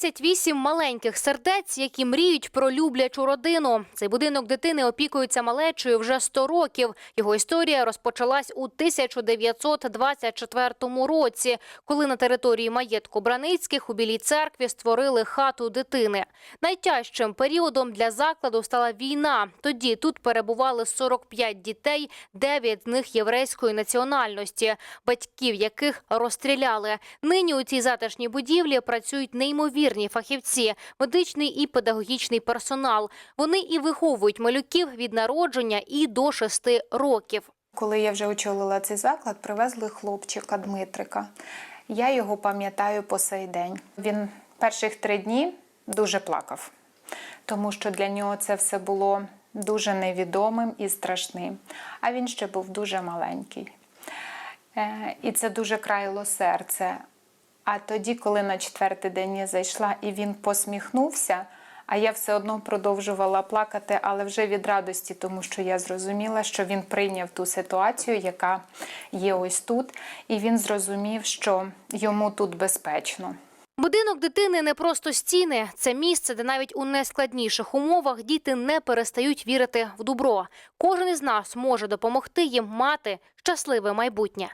38 маленьких сердець, які мріють про люблячу родину. Цей будинок дитини опікується малечою вже 100 років. Його історія розпочалась у 1924 році, коли на території маєтку Браницьких у Білій церкві створили хату дитини. Найтяжчим періодом для закладу стала війна. Тоді тут перебували 45 дітей, 9 з них єврейської національності, батьків яких розстріляли. Нині у цій затишній будівлі працюють неймовірні фахівці, медичний і педагогічний персонал. Вони і виховують малюків від народження і до 6 років. Коли я вже очолила цей заклад, привезли хлопчика Дмитрика. Я його пам'ятаю по сей день. Він перших три дні дуже плакав, тому що для нього це все було дуже невідомим і страшним. А він ще був дуже маленький. Е, І це дуже країло серце. А тоді, коли на четвертий день я зайшла і він посміхнувся, а я все одно продовжувала плакати, але вже від радості, тому що я зрозуміла, що він прийняв ту ситуацію, яка є ось тут, і він зрозумів, що йому тут безпечно. Будинок дитини не просто стіни, це місце, де навіть у найскладніших умовах діти не перестають вірити в добро. Кожен із нас може допомогти їм мати щасливе майбутнє.